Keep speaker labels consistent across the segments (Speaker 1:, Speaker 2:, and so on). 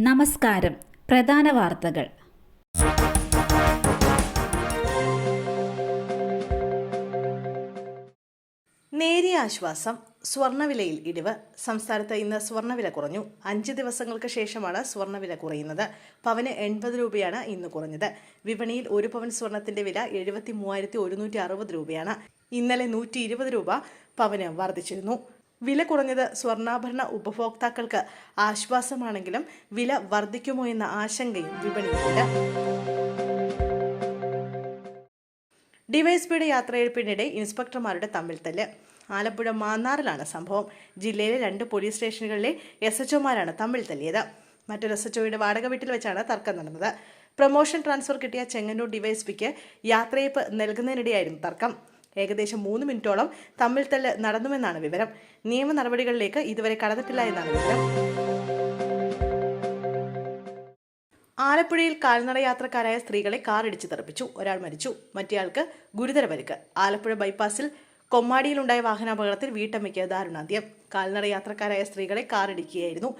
Speaker 1: നമസ്കാരം. പ്രധാന വാർത്തകൾ.
Speaker 2: നേരിയ ആശ്വാസം സ്വർണവിലയിൽ ഇടിവ്. സംസ്ഥാനത്ത് ഇന്ന് സ്വർണവില കുറഞ്ഞു. അഞ്ച് ദിവസങ്ങൾക്ക് ശേഷമാണ് സ്വർണവില കുറയുന്നത്. പവന് എൺപത് രൂപയാണ് ഇന്ന് കുറഞ്ഞത്. വിപണിയിൽ ഒരു പവൻ സ്വർണത്തിന്റെ വില എഴുപത്തി മൂവായിരത്തി ഒരുന്നൂറ്റി അറുപത് രൂപയാണ്. ഇന്നലെ നൂറ്റി ഇരുപത് രൂപ പവന് വർദ്ധിച്ചിരുന്നു. വില കുറഞ്ഞത് സ്വർണാഭരണ ഉപഭോക്താക്കൾക്ക് ആശ്വാസമാണെങ്കിലും വില വർദ്ധിക്കുമോ എന്ന ആശങ്കയും വിപണിയിലുണ്ട്. ഡിവൈഎസ്പിയുടെ യാത്രയയപ്പിനിടെ ഇൻസ്പെക്ടർമാരുടെ തമ്മിൽ തല്ല്. ആലപ്പുഴ മാന്നാറിലാണ് സംഭവം. ജില്ലയിലെ രണ്ട് പോലീസ് സ്റ്റേഷനുകളിലെ എസ് എച്ച് ഒമാരാണ് തമ്മിൽ തല്ലിയത്. മറ്റൊരു എസ് എച്ച് ഒയുടെ വാടക വീട്ടിൽ വെച്ചാണ് തർക്കം നടന്നത്. പ്രൊമോഷൻ ട്രാൻസ്ഫർ കിട്ടിയ ചെങ്ങന്നൂർ ഡിവൈഎസ്പിക്ക് യാത്രയപ്പ് നൽകുന്നതിനിടെയായിരുന്നു തർക്കം. ഏകദേശം മൂന്ന് മിനിറ്റോളം തമ്മിൽ തല്ല് നടന്നുവെന്നാണ് വിവരം. നിയമ നടപടികളിലേക്ക് ഇതുവരെ കടന്നിട്ടില്ല എന്നാണ് വിവരം. ആലപ്പുഴയിൽ കാൽനട യാത്രക്കാരായ സ്ത്രീകളെ കാർ ഇടിച്ച് തെറിപ്പിച്ചു. ഒരാൾ മരിച്ചു. മറ്റേയാൾക്ക് ഗുരുതര പരിക്ക്. ആലപ്പുഴ ബൈപ്പാസിൽ കൊമ്മാടിയിലുണ്ടായ വാഹനാപകടത്തിൽ വീട്ടമ്മയ്ക്ക് ദാരുണാന്ത്യം. കാൽനട യാത്രക്കാരായ സ്ത്രീകളെ കാർ ഇടിക്കുകയായിരുന്നു.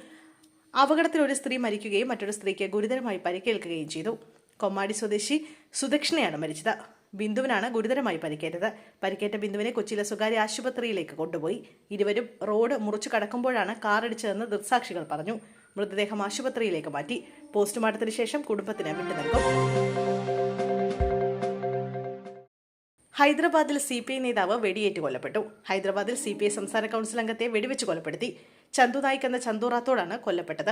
Speaker 2: അപകടത്തിൽ ഒരു സ്ത്രീ മരിക്കുകയും മറ്റൊരു സ്ത്രീക്ക് ഗുരുതരമായി പരിക്കേൽക്കുകയും ചെയ്തു. കൊമ്മാടി സ്വദേശി സുദക്ഷിണയാണ് മരിച്ചത്. ബിന്ദുവിനാണ് ഗുരുതരമായി പരിക്കേറ്റത്. പരിക്കേറ്റ ബിന്ദുവിനെ കൊച്ചിയിലെ സ്വകാര്യ ആശുപത്രിയിലേക്ക് കൊണ്ടുപോയി. ഇരുവരും റോഡ് മുറിച്ചു കടക്കുമ്പോഴാണ് കാറിടിച്ചതെന്ന് ദൃക്സാക്ഷികൾ പറഞ്ഞു. മൃതദേഹം ആശുപത്രിയിലേക്ക് മാറ്റി. പോസ്റ്റ്മോർട്ടത്തിന് ശേഷം കുടുംബത്തിന് വിട്ടു നൽകും ഹൈദരാബാദിൽ സി പി ഐ നേതാവ് വെടിയേറ്റ് കൊല്ലപ്പെട്ടു. ഹൈദരാബാദിൽ സി പി ഐ സംസ്ഥാന കൗൺസിൽ അംഗത്തെ വെടിവെച്ച് കൊലപ്പെടുത്തി. ചന്തു നായിക് എന്ന ചന്തു റാത്തോടാണ് കൊല്ലപ്പെട്ടത്.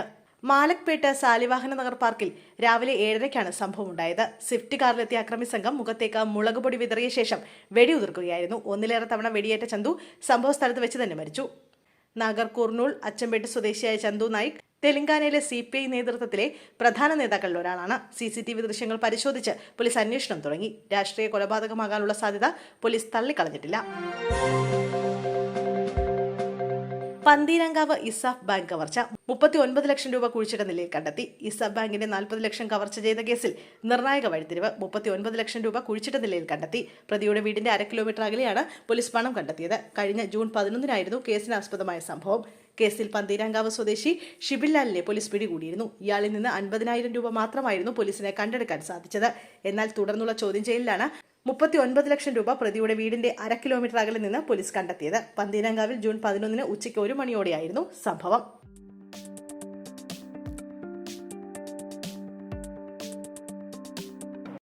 Speaker 2: മാലക്പേട്ട് സാലിവാഹന നഗർ പാർക്കിൽ രാവിലെ ഏഴരയ്ക്കാണ് സംഭവം ഉണ്ടായത് സ്വിഫ്റ്റ് കാറിലെത്തിയ അക്രമി സംഘം മുഖത്തേക്ക് മുളകുപൊടി വിതറിയ ശേഷം വെടിയുതിർക്കുകയായിരുന്നു ഒന്നിലേറെ തവണ വെടിയേറ്റ ചന്തു സംഭവ സ്ഥലത്ത് വെച്ച് തന്നെ മരിച്ചു. നാഗർ കുർണൂൾ അച്ചമ്പേട്ട് സ്വദേശിയായ ചന്തു നായിക് തെലങ്കാനയിലെ സി പി ഐ നേതൃത്വത്തിലെ പ്രധാന നേതാക്കളിൽ ഒരാളാണ് സി സി ടി വി ദൃശ്യങ്ങൾ പരിശോധിച്ച് പോലീസ് അന്വേഷണം തുടങ്ങി. രാഷ്ട്രീയ കൊലപാതകമാകാനുള്ള സാധ്യത പോലീസ് തള്ളിക്കളഞ്ഞിട്ടില്ല. പന്തീരങ്കാവ് ഇസാഫ് ബാങ്ക് കവർച്ച. മുപ്പത്തി ഒൻപത് ലക്ഷം രൂപ കുഴിച്ചിട്ട നിലയിൽ കണ്ടെത്തി. ഇസാഫ് ബാങ്കിന്റെ നാൽപ്പത് ലക്ഷം കവർച്ച ചെയ്ത കേസിൽ നിർണായക വഴിത്തിരിവ് മുപ്പത്തി ഒൻപത് ലക്ഷം രൂപ കുഴിച്ചിട്ട നിലയിൽ കണ്ടെത്തി. പ്രതിയുടെ വീടിന്റെ അര കിലോമീറ്റർ അകലെയാണ് പോലീസ് പണം കണ്ടെത്തിയത്. കഴിഞ്ഞ ജൂൺ പതിനൊന്നിനായിരുന്നു കേസിനാസ്പദമായ സംഭവം. കേസിൽ പന്തീരാങ്കാവ് സ്വദേശി ഷിബിൻലാലിനെ പോലീസ് പിടികൂടിയിരുന്നു. ഇയാളിൽ നിന്ന് അൻപതിനായിരം രൂപ മാത്രമായിരുന്നു പോലീസിനെ കണ്ടെടുക്കാൻ സാധിച്ചത്. എന്നാൽ തുടർന്നുള്ള ചോദ്യം ചെയ്യലിലാണ് മുപ്പത്തി ഒൻപത് ലക്ഷം രൂപ പ്രതിയുടെ വീടിന്റെ അര കിലോമീറ്റർ അകലെ നിന്ന് പോലീസ് കണ്ടെത്തിയത്. പന്തീരാങ്കാവിൽ ജൂൺ പതിനൊന്നിന് ഉച്ചയ്ക്ക് ഒരു മണിയോടെയായിരുന്നു സംഭവം.